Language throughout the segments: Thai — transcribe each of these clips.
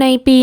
ในปี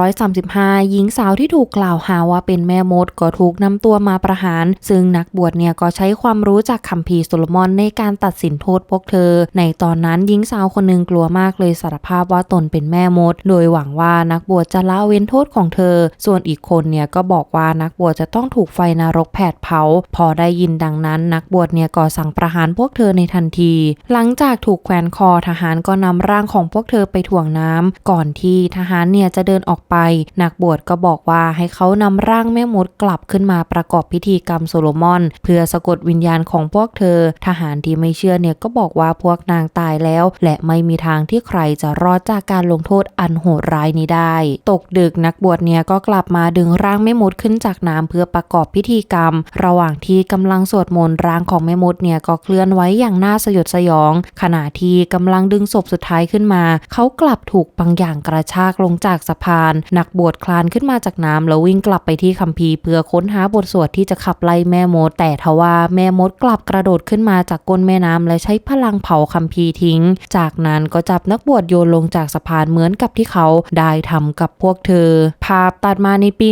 1235 หญิงสาวที่ถูกกล่าวหาว่าเป็นแม่มดก็ถูกนำตัวมาประหาร ซึ่งนักบวชเนี่ยก็ใช้ความรู้จากคัมภีร์โซโลมอนในการตัดสินโทษพวกเธอ ในตอนนั้นหญิงสาวคนหนึ่งกลัวมากเลยสารภาพว่าตนเป็นแม่มด โดยหวังว่านักบวชจะละเว้นโทษของเธอ ส่วนอีกคนเนี่ยก็บอกว่านักบวชจะต้องถูกไฟนรกแผดเผา พอได้ยินดังนั้น นักบวชเนี่ยก็สั่งประหารพวกเธอในทันที หลังจากถูกแขวนคอทหารก็นำร่างของพวกเธอไปถ่วงน้ำก่อนที่ทหารเนี่ยจะเดินออกไป นักบวชก็บอกว่าให้เขานำร่างแม่มดกลับขึ้นมาประกอบพิธีกรรมโซโลมอน เพื่อสะกดวิญญาณของพวกเธอ ทหารที่ไม่เชื่อเนี่ยก็บอกว่าพวกนางตายแล้ว และไม่มีทางที่ใครจะรอดจากการลงโทษอันโหดร้ายนี้ได้ ตกดึกนักบวชเนี่ยก็กลับมาดึงร่างแม่มดขึ้นจากน้ำเพื่อประกอบพิธีกรรม ระหว่างที่กำลังสวดมนต์ร่างของแม่มดเนี่ยก็เคลื่อนไหวอย่างน่าสยดสยอง ขณะที่กำลังดึงศพสุดท้ายขึ้นมา เขากลับถูกบางอย่างกระชากลงจากสะพาน นักบวชคลานขึ้นมาจากน้ำแล้ววิ่งกลับไปที่คัมภีร์เพื่อค้นหาบทสวดที่จะขับไล่แม่มด แต่ทว่าแม่มดกลับกระโดดขึ้นมาจากก้นแม่น้ำและใช้พลังเผาคัมภีร์ทิ้ง จากนั้นก็จับนักบวชโยนลงจากสะพานเหมือนกับที่เขาได้ทำกับพวกเธอ ภาพตัดมาในปี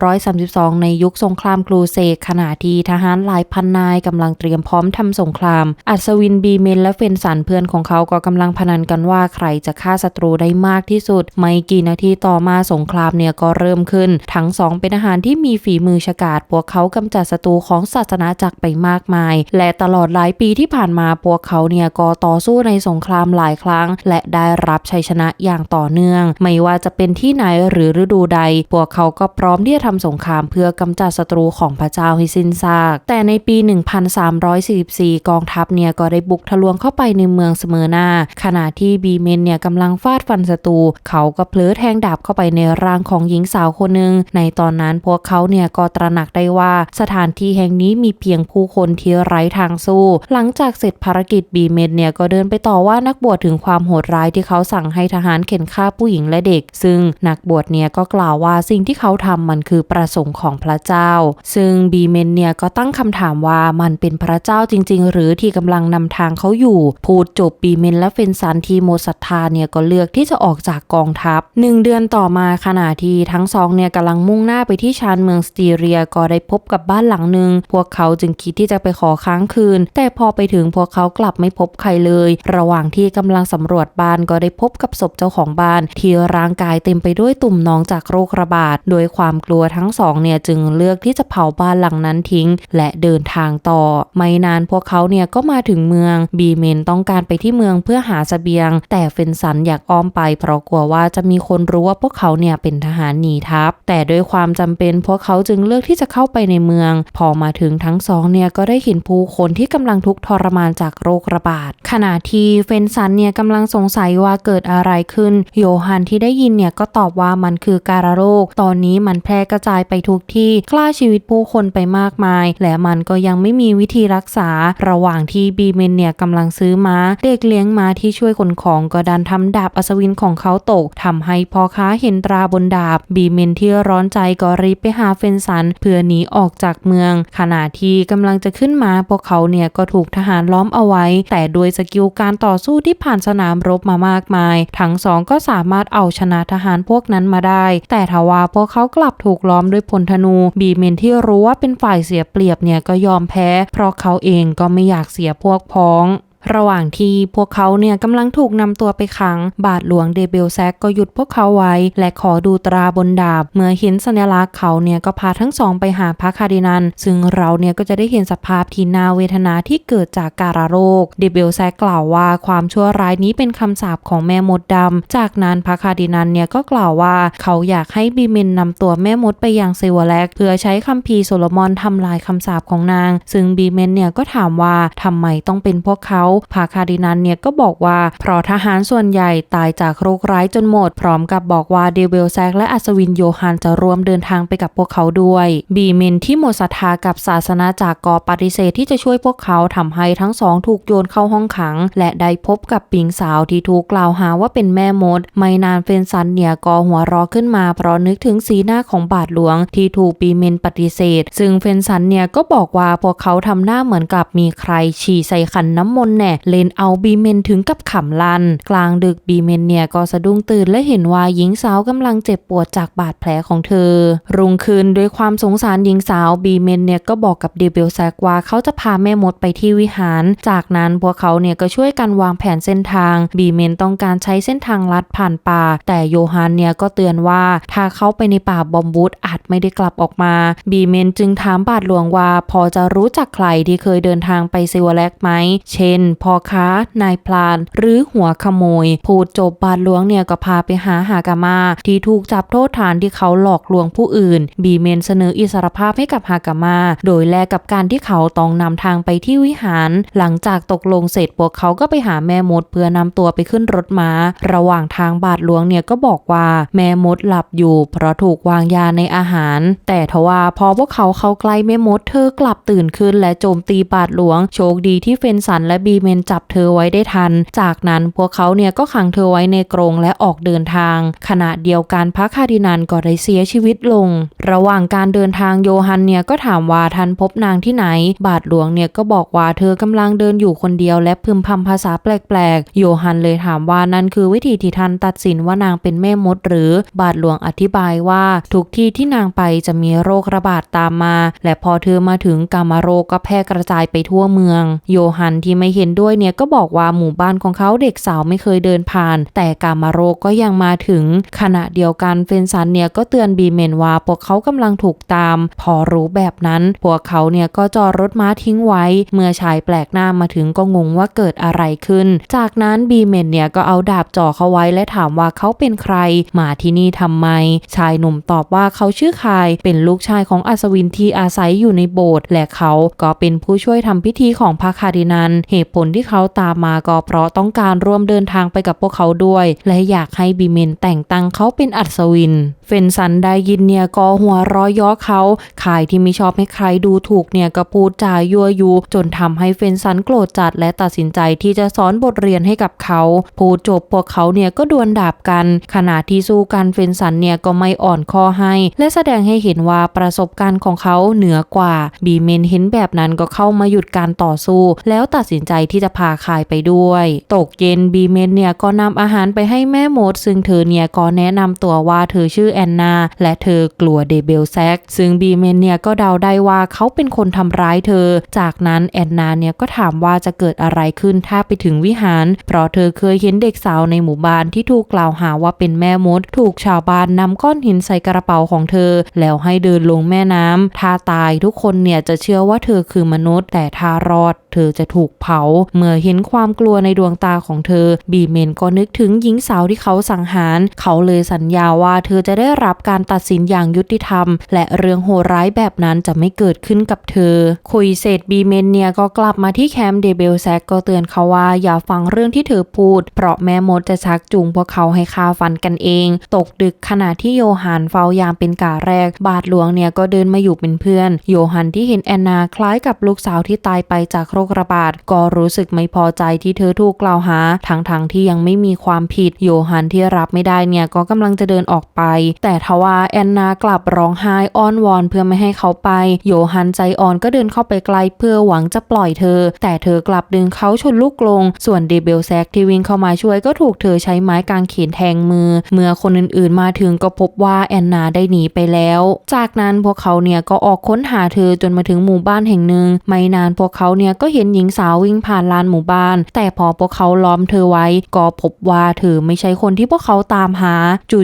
1332 ในยุคสงครามครูเสดขณะที่ทหารหลายพันนายกำลังเตรียมพร้อมทำสงคราม อัศวินบีเมนและเฟนสันเพื่อนของเขาก็กำลังพนันกันว่าใครจะฆ่าศัตรูได้มากที่สุด ไม่กี่นาทีต่อมาสงครามเนี่ยก็เริ่มขึ้น ทั้งสองเป็นทหารที่มีฝีมือฉกาจพวกเขากำจัดศัตรูของศาสนาจักรไปมากมาย และตลอดหลายปีที่ผ่านมาพวกเขาเนี่ยก็ต่อสู้ในสงครามหลายครั้ง และได้รับชัยชนะอย่างต่อเนื่อง ไม่ว่าจะเป็นที่ไหนหรือฤดูใด พวกเขาก็พร้อมที่จะทำสงครามเพื่อกำจัดศัตรูของพระเจ้าให้สิ้นซาก แต่ในปี 1344 กองทัพเนี่ยก็ได้บุกทะลวงเข้าไปในเมืองเสมอหน้าขณะที่บีเมนเนี่ยกำลังฟาดฟันศัตรูเขาก็เพลอแทงดาบเข้าไปในร่างของหญิงสาวคนหนึ่งในตอนนั้นพวกเขาเนี่ยก็ตระหนักได้ว่าสถานที่แห่งนี้มีเพียงผู้คนที่ไร้ทางสู้ หลังจากเสร็จภารกิจบีเมนเนี่ยก็เดินไปต่อว่านักบวชถึงความโหดร้ายที่เขาสั่งให้ทหารเข็นฆ่าผู้หญิงและเด็ก ซึ่งนักบวชเนี่ยก็กล่าวว่าสิ่งที่เขาทำมันคือประสงค์ของพระเจ้า ซึ่งบีเมนเนี่ยก็ตั้งคำถามว่ามันเป็นพระเจ้าจริง ๆ หรือที่กำลังนำทางเขาอยู่ พูดจบบีเมนและเฟนซันทีโมศรัทธาเนี่ยก็เลือกที่จะออกจากกองทัพหนึ่งเดือนต่อมาขณะที่ทั้งสองเนี่ยกำลังมุ่งหน้าไปที่ชานเมืองสตีเรียก็ได้พบกับบ้านหลังหนึ่งพวกเขาจึงคิดที่จะไปขอค้างคืน แต่พอไปถึงพวกเขากลับไม่พบใครเลย ระหว่างที่กำลังสำรวจบ้านก็ได้พบกับศพเจ้าของบ้าน ที่ร่างกายเต็มไปด้วยตุ่มหนองจากโรคระบาดโดยความกลัวทั้งสองเนี่ยจึงเลือกที่จะเผาบ้านหลังนั้นทิ้ง และเดินทางต่อ ไม่นานพวกเขาเนี่ยก็มาถึงเมืองบีเมนต้องการไปที่เมืองเพื่อหาสเสบียง แต่เฟนสันอยากอ้อมไปเพราะกลัวว่าจะมีคนรู้ว่าพวกเขาเนี่ยเป็นทหารหนีทัพ แต่ด้วยความจำเป็นพวกเขาจึงเลือกที่จะเข้าไปในเมือง พอมาถึงทั้งสองเนี่ยก็ได้เห็นผู้คนที่กำลังทุกข์ทรมานจากโรคระบาด ขณะที่เฟนสันเนี่ยกำลังสงสัยว่าเกิดอะไรขึ้น โยฮันที่ได้ยินเนี่ยก็ตอบว่ามันคือการโรค ตอนนี้มันแพร่กระจายไปทุกที่ฆ่าชีวิตผู้คนไปมากมาย และมันก็ยังไม่มีวิธีรักษา ระหว่างที่บีเมนเนี่ยกำลังซื้อม้า เด็กเลี้ยงม้าที่ช่วยขนของก็ดันทำดาบอัศวินของเขาตกทำให้พ่อค้าเห็นตราบนดาบ บีเมนที่ร้อนใจก็รีบไปหาเฟนสัน เพื่อหนีออกจากเมือง ขณะที่กำลังจะขึ้นมาพวกเขาเนี่ยก็ถูกทหารล้อมเอาไว้ แต่ด้วยสกิลการต่อสู้ที่ผ่านสนามรบมามากมาย ทั้งสองก็สามารถเอาชนะทหารพวกนั้นมาได้ แต่ทว่าพวกเขากลับถูกล้อมด้วยพลธนู บีเมนที่รู้ว่าเป็นฝ่ายเสียเปรียบเนี่ยก็ยอมแพ้ เพราะเขาเองก็ไม่อยากเสียพวกพ้อง ระหว่างที่พวกเขาเนี่ยกำลังถูกนำตัวไปขัง บาทหลวงเดเบลแซกก็หยุดพวกเขาไว้ และขอดูตราบนดาบ เมื่อเห็นสัญลักษณ์เขาเนี่ยก็พาทั้งสองไปหาพระคาร์ดินัน ซึ่งเราเนี่ยก็จะได้เห็นสภาพที่น่าเวทนาที่เกิดจากการโรค เดเบลแซกกล่าวว่าความชั่วร้ายนี้เป็นคำสาปของแม่มดดำ จากนั้นพระคาร์ดินันเนี่ยก็กล่าวว่าเขาอยากให้บีเมนนำตัวแม่มดไปยังเซวแลกเพื่อใช้คัมภีร์โซโลมอนทำลายคำสาปของนาง ซึ่งบีเมนเนี่ยก็ถามว่าทำไมต้องเป็นพวกเขาพระคาร์ดินันเนี่ยก็บอกว่าเพราะทหารส่วนใหญ่ตายจากโรคร้ายจนหมด พร้อมกับบอกว่าเดเวลแซกและอัศวินโยฮันจะร่วมเดินทางไปกับพวกเขาด้วย บีเมนที่หมดศรัทธากับศาสนาจากกอปฏิเสธที่จะช่วยพวกเขาทำให้ทั้งสองถูกโยนเข้าห้องขัง และได้พบกับปิงสาวที่ถูกกล่าวหาว่าเป็นแม่มด ไม่นานเฟนซันเนี่ยก็หัวเรอขึ้นมาเพราะนึกถึงสีหน้าของบาทหลวงที่ถูกบีเมนปฏิเสธ ซึ่งเฟนซันเนี่ยก็บอกว่าพวกเขาทำหน้าเหมือนกับมีใครฉี่ใส่ขันน้ำมนต์ในน่เล่นเอาบีเมนถึงกับขำลัน กลางดึกบีเมนเนี่ยก็สะดุ้งตื่นและเห็นว่าหญิงสาวกำลังเจ็บปวดจากบาดแผลของเธอ รุ่งคืนด้วยความสงสารหญิงสาวบีเมนเนี่ยก็บอกกับเดเบลแซกว่าเขาจะพาแม่มดไปที่วิหาร จากนั้นพวกเขาเนี่ยก็ช่วยกันวางแผนเส้นทางบีเมนต้องการใช้เส้นทางลัดผ่านป่า แต่โยฮันเนี่ยก็เตือนว่าถ้าเข้าไปในป่าบอมบูดอาจไม่ได้กลับออกมาบีเมนจึงถามบาทหลวงว่าพอจะรู้จักใครที่เคยเดินทางไปซิวแลกไหม เช่นพ่อค้านายพลาน หรือหัวขโมย พูดจบบาทหลวงเนี่ยก็พาไปหาหากามา ที่ถูกจับโทษฐานที่เขาหลอกลวงผู้อื่น บีเมนเสนออิสรภาพให้กับฮากามา โดยแลกกับการที่เขาต้องนำทางไปที่วิหาร หลังจากตกลงเสร็จพวกเขาก็ไปหาแม่มดเพื่อนำตัวไปขึ้นรถม้า ระหว่างทางบาทหลวงเนี่ยก็บอกว่าแม่มดหลับอยู่ เพราะถูกวางยาในอาหาร แต่ทว่าพอพวกเขาเข้าใกล้แม่มดเธอกลับตื่นขึ้นและโจมตีบาทหลวง โชคดีที่เฟนสันและบีเมนจับเธอไว้ได้ทัน จากนั้นพวกเขาเนี่ยก็ขังเธอไว้ในกรงและออกเดินทาง ขณะเดียวกันพระคาร์ดินันก็ได้เสียชีวิตลง ระหว่างการเดินทางโยฮันเนี่ยก็ถามว่าท่านพบนางที่ไหน บาทหลวงเนี่ยก็บอกว่าเธอกำลังเดินอยู่คนเดียวและพึมพำภาษาแปลกๆ โยฮันเลยถามว่านั่นคือวิธีที่ท่านตัดสินว่านางเป็นแม่มดหรือ บาทหลวงอธิบายว่า ทุกที่ที่นางไปจะมีโรคระบาดตามมา และพอเธอมาถึงกามาโรคก็แพร่กระจายไปทั่วเมือง โยฮันที่ไม่เห็นด้วยเนี่ยก็บอกว่าหมู่บ้านของเขาเด็กสาวไม่เคยเดินผ่าน แต่กามาโรก็ยังมาถึง ขณะเดียวกันเฟนซันเนี่ยก็เตือนบีเมนว่าพวกเขากำลังถูกตาม พอรู้แบบนั้น พวกเขาเนี่ยก็จอดรถม้าทิ้งไว้ เมื่อชายแปลกหน้ามาถึงก็งงว่าเกิดอะไรขึ้น จากนั้นบีเมนเนี่ยก็เอาดาบจ่อเขาไว้และถามว่าเขาเป็นใคร มาที่นี่ทำไม ชายหนุ่มตอบว่าเขาชื่อคาย เป็นลูกชายของอัศวินที่อาศัยอยู่ในโบสถ์และเขาก็เป็นผู้ช่วยทำพิธีของพระคารินันเหตุผผลที่เขาตามมาก็เพราะต้องการร่วมเดินทางไปกับพวกเขาด้วย และอยากให้บีเมนแต่งตั้งเขาเป็นอัศวิน เฟนสันได้ยินเนี่ยก็หัวเร้อยย้อเขาขายที่ไม่ชอบให้ใครดูถูกเนี่ยก็พูดจายั่วยุจนทำให้เฟนสันโกรธจัดและตัดสินใจที่จะสอนบทเรียนให้กับเขาพูดจบพวกเขาเนี่ยก็ดวลดาบกัน ขณะที่สู้กันเฟนสันเนี่ยก็ไม่อ่อนคอให้ และแสดงให้เห็นว่าประสบการณ์ของเขาเหนือกว่าบีเมนเห็นแบบนั้นก็เข้ามาหยุดการต่อสู้ แล้วตัดสินใจที่จะพาคายไปด้วย ตกเย็นบีเมนเนี่ยก็นำอาหารไปให้แม่มด ซึ่งเธอเนี่ยก็แนะนำตัวว่าเธอชื่อแอนนา และเธอกลัวเดเบลแซกซึ่งบีเมนเนี่ยก็เดาได้ว่าเขาเป็นคนทำร้ายเธอ จากนั้นแอนนาเนี่ยก็ถามว่าจะเกิดอะไรขึ้นถ้าไปถึงวิหาร เพราะเธอเคยเห็นเด็กสาวในหมู่บ้านที่ถูกกล่าวหาว่าเป็นแม่มด ถูกชาวบ้านนำก้อนหินใส่กระเป๋าของเธอ แล้วให้เดินลงแม่น้ำถ้าตายทุกคนเนี่ยจะเชื่อว่าเธอคือมนุษย์แต่ถ้ารอด เธอจะถูกเผา เมื่อเห็นความกลัวในดวงตาของเธอ บีเมนก็นึกถึงหญิงสาวที่เขาสังหาร เขาเลยสัญญาว่าเธอจะได้รับการตัดสินอย่างยุติธรรม และเรื่องโหดร้ายแบบนั้นจะไม่เกิดขึ้นกับเธอ คุยเสร็จบีเมนเนียก็กลับมาที่แคมป์เดเบลแซกก็เตือนเขาว่าอย่าฟังเรื่องที่เธอพูด เพราะแม่มดจะชักจูงพวกเขาให้ฆ่าฟันกันเอง ตกดึกขณะที่โยฮันเฝ้ายามเป็นกาแรก บาทหลวงเนี่ยก็เดินมาอยู่เป็นเพื่อน โยฮันที่เห็นแอนนาคล้ายกับลูกสาวที่ตายไปจากโรคระบาดก็รู้สึกไม่พอใจที่เธอถูกกล่าวหาทั้งๆทที่ยังไม่มีความผิดโยฮันที่รับไม่ได้เนี่ยก็กำลังจะเดินออกไป แต่ทว่าแอนนากลับร้องไห้อ้อนวอนเพื่อไม่ให้เขาไป โยฮันใจอ่อนก็เดินเข้าไปไกลเพื่อหวังจะปล่อยเธอ แต่เธอกลับดึงเขาชนลูกกลง ส่วนเดเบลแซกที่วิ่งเข้ามาช่วยก็ถูกเธอใช้ไม้กางเขนแทงมือ เมื่อคนอื่นๆมาถึงก็พบว่าแอนนาได้หนีไปแล้ว จากนั้นพวกเขาเนี่ยก็ออกค้นหาเธอจนมาถึงหมู่บ้านแห่งหนึ่งไม่นานพวกเขาเนี่ยก็็เห็นหญิงสาววิ่งผ่านลานหมู่บ้าน แต่พอพวกเขาล้อมเธอไว้ ก็พบว่าเธอไม่ใช่คนที่พวกเขาตามหา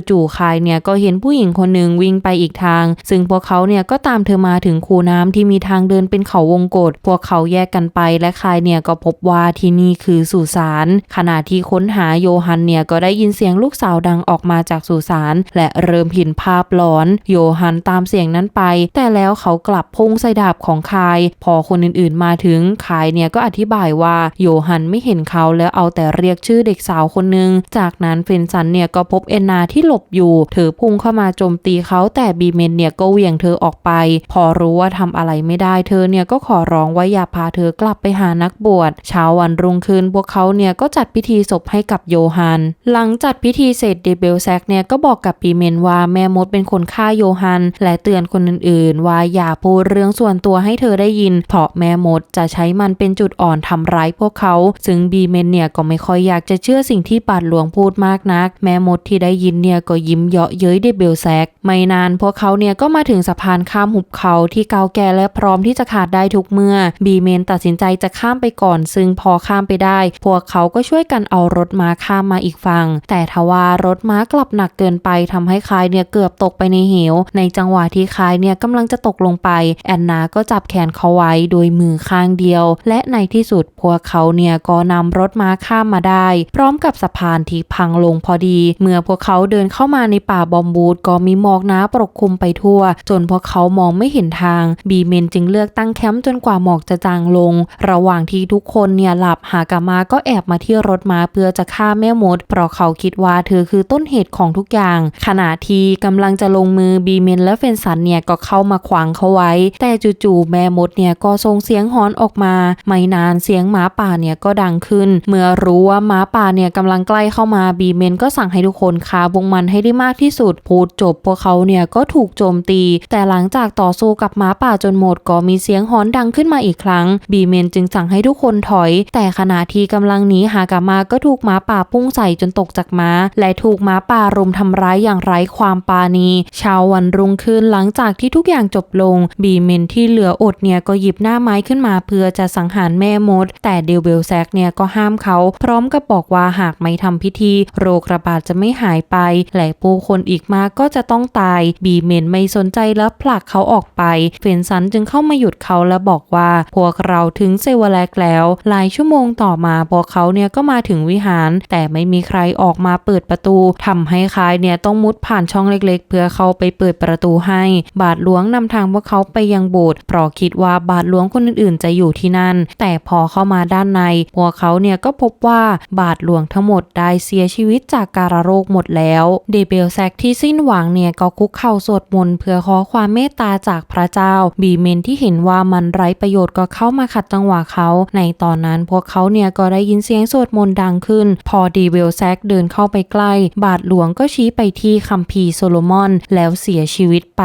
จู่ๆคายเนี่ยก็เห็นผู้หญิงคนหนึ่งวิ่งไปอีกทาง ซึ่งพวกเขาเนี่ยก็ตามเธอมาถึงคูน้ำที่มีทางเดินเป็นเขาวงกฏพวกเขาแยกกันไปและคายเนี่ยก็พบว่าที่นี่คือสุสานขณะที่ค้นหาโยฮันเนี่ยก็ได้ยินเสียงลูกสาวดังออกมาจากสุสานและเริ่มเห็นภาพหลอน โยฮันตามเสียงนั้นไป แต่แล้วเขากลับพุ่งใส่ดาบของคาย พอคนอื่นๆมาถึงคายเนี่ยก็อธิบายว่าโยฮันไม่เห็นเขาแล้วเอาแต่เรียกชื่อเด็กสาวคนหนึ่งจากนั้นเฟนสันเนี่ยก็พบเอนนาที่หลบอยู่เธอพุ่งเข้ามาโจมตีเขาแต่บีเมนเนี่ยก็เหวี่ยงเธอออกไป พอรู้ว่าทำอะไรไม่ได้เธอเนี่ยก็ขอร้องว่าอย่าพาเธอกลับไปหานักบวชเช้าวันรุ่งขึ้นพวกเขาเนี่ยก็จัดพิธีศพให้กับโยฮัน หลังจัดพิธีเสร็จเดเบลแซกเนี่ยก็บอกกับบีเมนว่าแม่มดเป็นคนฆ่าโยฮัน และเตือนคนอื่นๆ ว่าอย่าพูดเรื่องส่วนตัวให้เธอได้ยินเพราะแม่มดจะใช้มันเป็นจุดอ่อนทำร้ายพวกเขา ซึ่งบีเมนเนี่ยก็ไม่ค่อยอยากจะเชื่อสิ่งที่บาทหลวงพูดมากนัก แม่มดที่ได้ยินเนี่ยก็ยิ้มเยาะเย้ยเดเบลแซก ไม่นานพวกเขาเนี่ยก็มาถึงสะพานข้ามหุบเขาที่เก่าแก่และพร้อมที่จะขาดได้ทุกเมื่อ บีเมนตัดสินใจจะข้ามไปก่อน ซึ่งพอข้ามไปได้ พวกเขาก็ช่วยกันเอารถม้าข้ามมาอีกฝั่ง แต่ทว่ารถม้ากลับหนักเกินไปทำให้คายเนี่ยเกือบตกไปในเหว ในจังหวะที่คายเนี่ยกำลังจะตกลงไป แอนนาก็จับแขนเขาไว้โดยมือข้างเดียวและในที่สุดพวกเขาเนี่ยก็นำรถม้าข้ามมาได้ พร้อมกับสะพานที่พังลงพอดี เมื่อพวกเขาเดินเข้ามาในป่าบอมบูดก็มีหมอกหนาปกคลุมไปทั่ว จนพวกเขามองไม่เห็นทาง บีเมนจึงเลือกตั้งแคมป์จนกว่าหมอกจะจางลง ระหว่างที่ทุกคนเนี่ยหลับหากามาก็แอบมาที่รถม้าเพื่อจะฆ่าแม่มด เพราะเขาคิดว่าเธอคือต้นเหตุของทุกอย่าง ขณะที่กำลังจะลงมือบีเมนและเฟนสันเนี่ยก็เข้ามาขวางเขาไว้ แต่จู่ๆแม่มดเนี่ยก็ส่งเสียงหอนออกมาไม่นานเสียงหมาป่าเนี่ยก็ดังขึ้น เมื่อรู้ว่าหมาป่าเนี่ยกำลังใกล้เข้ามาบีเมนก็สั่งให้ทุกคนฆ่าพวกมันให้ได้มากที่สุด พูดจบพวกเขาเนี่ยก็ถูกโจมตี แต่หลังจากต่อสู้กับหมาป่าจนหมดก็มีเสียงหอนดังขึ้นมาอีกครั้ง บีเมนจึงสั่งให้ทุกคนถอย แต่ขณะที่กำลังหนีหากามาก็ถูกหมาป่าพุ่งใส่จนตกจากม้า และถูกหมาป่ารุมทำร้ายอย่างไร้ความปราณีเช้าวันรุ่งขึ้นหลังจากที่ทุกอย่างจบลง บีเมนที่เหลืออดเนี่ยก็หยิบหน้าไม้ขึ้นมาเพื่อจะสังหารแม่มด แต่เดลเบลแซกเนี่ยก็ห้ามเขา พร้อมกับบอกว่าหากไม่ทำพิธี โรคระบาดจะไม่หายไป และผู้คนอีกมากก็จะต้องตาย บีเมนไม่สนใจแล้วผลักเขาออกไป เฟนสันจึงเข้ามาหยุดเขาและบอกว่า พวกเราถึงเซวแลกแล้ว หลายชั่วโมงต่อมาพวกเขาเนี่ยก็มาถึงวิหาร แต่ไม่มีใครออกมาเปิดประตูทำให้คายเนี่ยต้องมุดผ่านช่องเล็กๆ เพื่อเข้าไปเปิดประตูให้ บาทหลวงนำทางพวกเขาไปยังโบสถ์เพราะคิดว่าบาทหลวงคนอื่นๆ จะอยู่ที่นั่นแต่พอเข้ามาด้านใน พวกเขาเนี่ยก็พบว่าบาทหลวงทั้งหมดได้เสียชีวิตจากการโรคหมดแล้วเดเบลแซกที่สิ้นหวังเนี่ยก็คุกเข่าสวดมนต์เพื่อขอความเมตตาจากพระเจ้า บีเมนที่เห็นว่ามันไร้ประโยชน์ก็เข้ามาขัดจังหวะเขา ในตอนนั้นพวกเขาเนี่ยก็ได้ยินเสียงสวดมนต์ดังขึ้น พอดีเวลแซกเดินเข้าไปใกล้ บาทหลวงก็ชี้ไปที่คัมภีร์โซโลมอน แล้วเสียชีวิตไป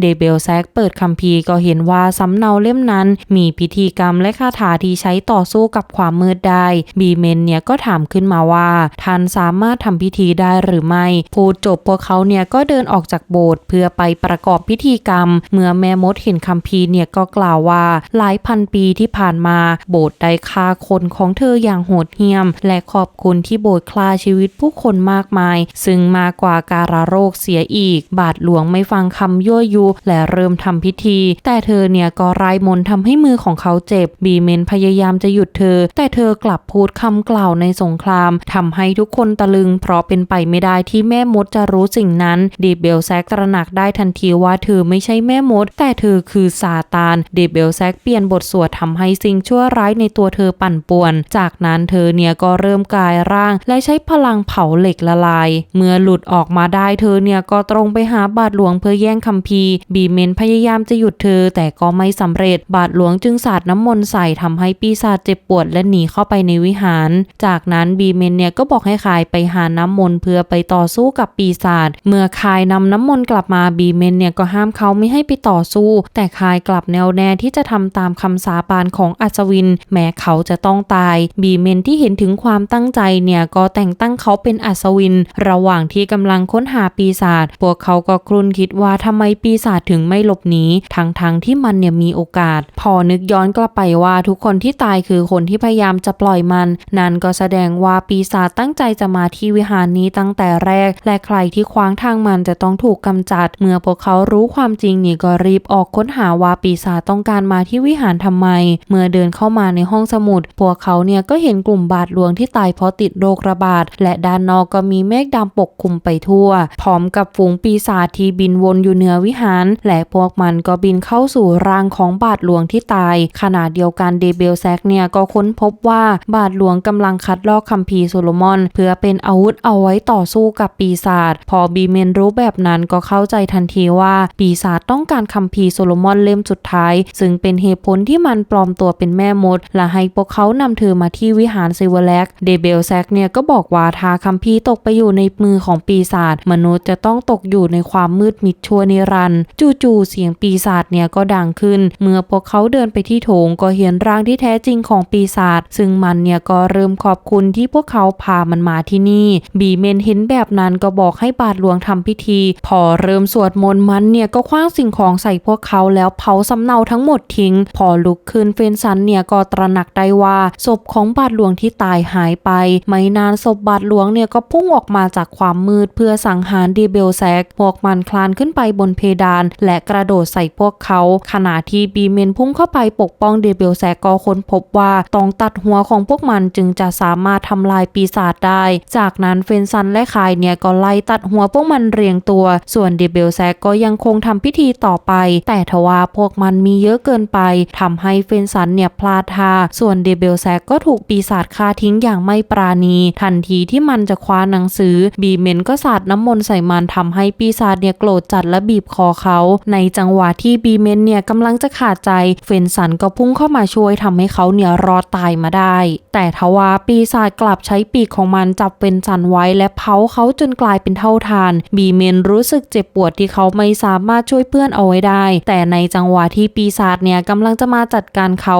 เดเบลแซกเปิดคัมภีร์ก็เห็นว่าสำเนาเล่มนั้น มีพิธีกรรมและคาถาที่ใช้ต่อสู้กับความมืดได้ บีเมนเนี่ยก็ถามขึ้นมาว่าท่านสามารถทำพิธีได้หรือไม่ พูดจบพวกเขาเนี่ยก็เดินออกจากโบสถ์เพื่อไปประกอบพิธีกรรม เมื่อแม่มดเห็นคัมภีร์เนี่ยก็กล่าวว่าหลายพันปีที่ผ่านมา โบสถ์ได้ฆ่าคนของเธออย่างโหดเหี้ยม และขอบคุณที่โบสถ์คลาชีวิตผู้คนมากมาย ซึ่งมากกว่าการะโรคเสียอีก บาทหลวงไม่ฟังคำยั่วยุ และเริ่มทำพิธี แต่เธอเนี่ยก็ไร้มนทำให้มือของเขาเจ็บบีเมนพยายามจะหยุดเธอ แต่เธอกลับพูดคำกล่าวในสงครามทำให้ทุกคนตะลึง เพราะเป็นไปไม่ได้ที่แม่มดจะรู้สิ่งนั้น เดเบลแซกตระหนักได้ทันทีว่าเธอไม่ใช่แม่มด แต่เธอคือซาตาน เดเบลแซกเปลี่ยนบทสวดทำให้สิ่งชั่วร้ายในตัวเธอปั่นป่วน จากนั้นเธอเนี่ยก็เริ่มกายร่าง และใช้พลังเผาเหล็กละลาย เมื่อหลุดออกมาได้เธอเนี่ยก็ตรงไปหาบาทหลวงเพื่อแย่งคัมภีร์บีเมนพยายามจะหยุดเธอแต่ก็ไม่สำเร็จ บาทหลวงจึงสาดน้ำมนต์ใส่ทำให้ปีศาจเจ็บปวดและหนีเข้าไปในวิหาร จากนั้นบีเมนเนี่ยก็บอกให้คายไปหาน้ำมนต์เพื่อไปต่อสู้กับปีศาจ เมื่อคายนำน้ำมนต์กลับมาบีเมนเนี่ยก็ห้ามเขาไม่ให้ไปต่อสู้ แต่คายกลับแนวแน่ที่จะทำตามคำสาบานของอัศวิน แม้เขาจะต้องตาย บีเมนที่เห็นถึงความตั้งใจเนี่ยก็แต่งตั้งเขาเป็นอัศวิน ระหว่างที่กำลังค้นหาปีศาจ พวกเขาก็ครุ่นคิดว่าทำไมปีศาจถึงไม่หลบหนี ทั้งๆทที่มันเนี่ยมีโอกาส พอนึกย้อนกลับไปว่าทุกคนที่ตายคือคนที่พยายามจะปล่อยมัน นั่นก็แสดงว่าปีศาจตั้งใจจะมาที่วิหารนี้ตั้งแต่แรก และใครที่ขวางทางมันจะต้องถูกกำจัด เมื่อพวกเขารู้ความจริงนี่ก็รีบออกค้นหาว่าปีศาจต้องการมาที่วิหารทำไม เมื่อเดินเข้ามาในห้องสมุด พวกเขาเนี่ยก็เห็นกลุ่มบาทหลวงที่ตายเพราะติดโรคระบาด และด้านนอกก็มีเมฆดำปกคลุมไปทั่ว พร้อมกับฝูงปีศาจที่บินวนอยู่เหนือวิหาร และพวกมันก็บินเข้าสู่ร่างของบาทหลวงที่ตาย ขณะเดียวกันเดเบลแซกเนี่ยก็ค้นพบว่าบาทหลวงกำลังคัดลอกคัมภีร์โซโลมอน เพื่อเป็นอาวุธเอาไว้ต่อสู้กับปีศาจพอบีเมนรู้แบบนั้นก็เข้าใจทันทีว่าปีศาจต้องการคัมภีร์โซโลมอนเล่มสุดท้าย ซึ่งเป็นเหตุผลที่มันปลอมตัวเป็นแม่มด และให้พวกเขานำเธอมาที่วิหารเซเวแลกเดเบลแซกเนี่ยก็บอกว่าถ้าคัมภีร์ตกไปอยู่ในมือของปีศาจมนุษย์จะต้องตกอยู่ในความมืดมิดชั่วนิรันดร์จู่ๆเสียงปีศาจเนี่ยก็ดังขึ้น เมื่อพวกเขาเดินไปที่โถงก็เเห็นร่างที่แท้จริงของปีศาจซึ่งมันเนี่ยก็เริ่มขอบคุณที่พวกเขาพามันมาที่นี่ บีเมนเห็นแบบนั้นก็บอกให้บาทหลวงทำพิธี พอเริ่มสวดมนต์มันเนี่ยก็คว้างสิ่งของใส่พวกเขาแล้วเผาสำเนาทั้งหมดทิ้ง พอลุกขึ้นเฟนซันเนี่ยก็ตระหนักได้ว่าศพของบาทหลวงที่ตายหายไป ไม่นานศพบาทหลวงเนี่ยก็พุ่งออกมาจากความมืดเพื่อสังหารดีเบลแซกพวกมันคลานขึ้นไปบนเพดาน และกระโดดใส่พวกเขา ขณะที่บีเมนพุ่งเข้าไปปกป้องเดเบลลแซก็ค้นพบว่าต้องตัดหัวของพวกมันจึงจะสามารถทำลายปีศาจได้ จากนั้นเฟนซันและคายเนี่ยก็ไล่ตัดหัวพวกมันเรียงตัว ส่วนเดเบลแซกก็ยังคงทำพิธีต่อไป แต่ทว่าพวกมันมีเยอะเกินไปทำให้เฟนซันเนี่ยพลาดท่าส่วนเดเบลแซกก็ถูกปีศาจฆ่าทิ้งอย่างไม่ปราณี ทันทีที่มันจะคว้าหนังสือ บีเมนก็สาดน้ำมนต์ใส่มันทำให้ปีศาจเนี่ยโกรธจัดและบีบคอเขา ในจังหวะที่บีเมนเนี่ยกำลังจะขาดใจ เฟนสันก็พุ่งเข้ามาช่วยทำให้เขาเนี่ยรอดตายมาได้ แต่ทว่าปีศาจกลับใช้ปีกของมันจับเฟนสันไว้และเผาเขาจนกลายเป็นเท่าทาน บีเมนรู้สึกเจ็บปวดที่เขาไม่สามารถช่วยเพื่อนเอาไว้ได้ แต่ในจังหวะที่ปีศาจเนี่ยกำลังจะมาจัดการเขา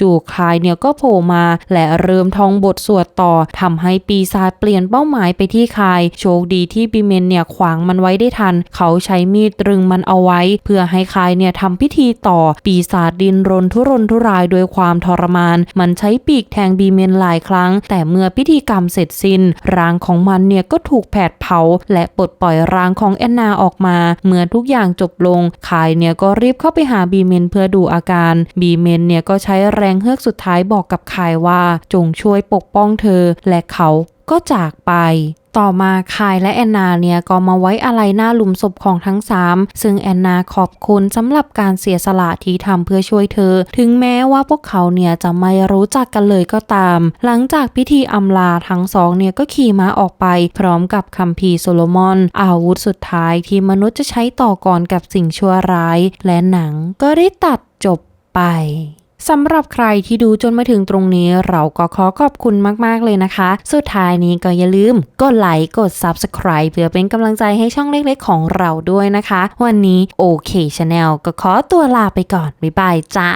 จู่ๆคายเนี่ยก็โผล่มา และเริ่มท่องบทสวดต่อทำให้ปีศาจเปลี่ยนเป้าหมายไปที่คาย โชคดีที่บีเมนเนี่ยขวางมันไว้ได้ทัน เขาใช้มีดตรึงมันเอาไว้ เพื่อให้คายเนี่ยทำพิธีต่อปีศาจดินรนทุรนทุรายด้วยความทรมาน มันใช้ปีกแทงบีเมนหลายครั้ง แต่เมื่อพิธีกรรมเสร็จสิ้น ร่างของมันเนี่ยก็ถูกแผดเผา และปลดปล่อยร่างของแอนนาออกมา เมื่อทุกอย่างจบลงคายเนี่ยก็รีบเข้าไปหาบีเมนเพื่อดูอาการ บีเมนเนี่ยก็ใช้แรงเฮือกสุดท้ายบอกกับคายว่า จงช่วยปกป้องเธอ และเขาก็จากไป ต่อมาคายและแอนนาเนี่ยก็มาไว้อะไรหน้าหลุมศพของทั้งสามซึ่งแอนนาขอบคุณสำหรับการเสียสละที่ทำเพื่อช่วยเธอ ถึงแม้ว่าพวกเขาเนี่ยจะไม่รู้จักกันเลยก็ตาม หลังจากพิธีอำลาทั้งสองเนี่ยก็ขี่ม้าออกไป พร้อมกับคัมภีร์โซโลมอน อาวุธสุดท้ายที่มนุษย์จะใช้ต่อก่อนกับสิ่งชั่วร้าย และหนังก็ได้ตัดจบไป สำหรับใครที่ดูจนมาถึงตรงนี้เราก็ขอขอบคุณมาก ๆ เลยนะคะ สุดท้ายนี้ก็อย่าลืม กดไลค์กด Subscribe เพื่อเป็นกำลังใจให้ช่องเล็กๆ ของเราด้วยนะคะ วันนี้โอเคชาแนลก็ขอตัวลาไปก่อน บ๊ายบายจ้า